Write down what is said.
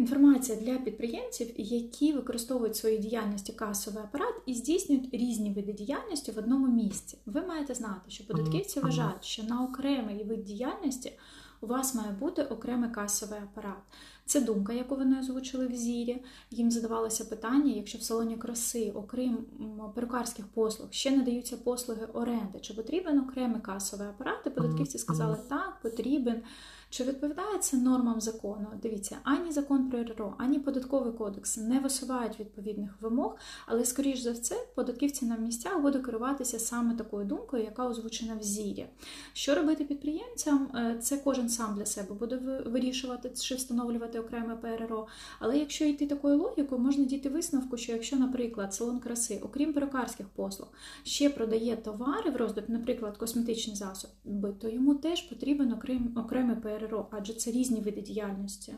Інформація для підприємців, які використовують в своїй діяльності касовий апарат і здійснюють різні види діяльності в одному місці. Ви маєте знати, що податківці вважають, що на окремий вид діяльності у вас має бути окремий касовий апарат. Це думка, яку вони озвучили в зірі. Їм задавалося питання, якщо в салоні краси, окрім перукарських послуг, ще надаються послуги оренди, чи потрібен окремий касовий апарат? І податківці сказали, так, потрібен. Чи відповідає це нормам закону? Дивіться, ані закон про РРО, ані податковий кодекс не висувають відповідних вимог, але скоріш за все, податківці на місцях будуть керуватися саме такою думкою, яка озвучена в зірі. Що робити підприємцям? Е, Це кожен сам для себе буде вирішувати чи встановлювати окреме ПРРО. Але якщо йти такою логікою, можна дійти висновку, що якщо, наприклад, салон краси, окрім перукарських послуг, ще продає товари в роздоб, наприклад, косметичні засоби, то йому теж потрібен окрем, окремий ПРРО, адже це різні види діяльності.